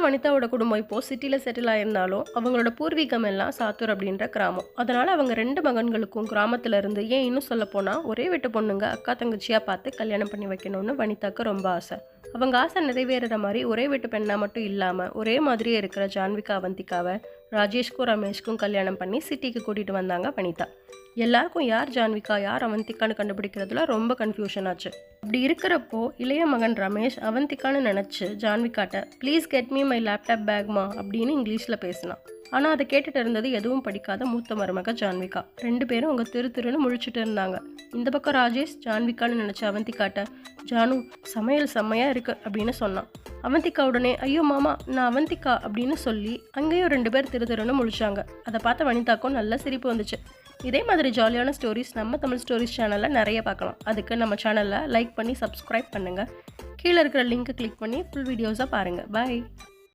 தான் வனிதாவோட குடும்பம் இப்போது சிட்டியில் செட்டில் ஆயிருந்தாலும் அவங்களோட பூர்வீகம் எல்லாம் சாத்தூர் அப்படின்ற கிராமம். அதனால் அவங்க ரெண்டு மகன்களுக்கும் கிராமத்தில் இருந்து ஏன் இன்னும் சொல்ல போனால் ஒரே வீட்டு பொண்ணுங்க அக்கா தங்கச்சியாக பார்த்து கல்யாணம் பண்ணி வைக்கணும்னு வனிதாக்கு ரொம்ப ஆசை. அவங்க ஆசை நிறைவேறுற மாதிரி ஒரே வீட்டு பெண்ணாக மட்டும் இல்லாமல் ஒரே மாதிரியே இருக்கிற ஜான்விகா அவந்திக்காவை ராஜேஷ்க்கும் ரமேஷ்க்கும் கல்யாணம் பண்ணி சிட்டிக்கு கூட்டிகிட்டு வந்தாங்க வனிதா. எல்லாருக்கும் யார் ஜான்விகா யார் அவந்திக்கான்னு கண்டுபிடிக்கிறதுல ரொம்ப கன்ஃபியூஷன் ஆச்சு. அப்படி இருக்கிறப்போ இளைய மகன் ரமேஷ் அவந்திக்கான்னு நினச்சி ஜான்விகாட்ட please get me my laptop பேக்மா அப்படின்னு இங்கிலீஷில் பேசினான். ஆனால் அதை கேட்டுட்டு இருந்தது எதுவும் படிக்காத மூத்த மருமக ஜான்விகா. ரெண்டு பேரும் அவங்க திரு திருன்னு முழிச்சிட்டு இருந்தாங்க. இந்த பக்கம் ராஜேஷ் ஜான்விகான்னு நினச்ச அவந்திக்காட்ட ஜானு சமையல் செம்மையாக இருக்கு அப்படின்னு சொன்னான். அவந்திகா உடனே ஐயோ மாமா நான் அவந்திகா அப்படின்னு சொல்லி அங்கேயும் ரெண்டு பேர் திரு திருன்னு முழிச்சாங்க. அதை பார்த்த வனிதாக்கும் நல்ல சிரிப்பு வந்துச்சு. இதே மாதிரி ஜாலியான ஸ்டோரிஸ் நம்ம தமிழ் ஸ்டோரிஸ் சேனலில் நிறைய பார்க்கலாம். அதுக்கு நம்ம சேனலில் லைக் பண்ணி சப்ஸ்கிரைப் பண்ணுங்கள் கீழே இருக்கிற லிங்க்கை கிளிக் பண்ணி ஃபுல் வீடியோஸாக பாருங்கள் பாய்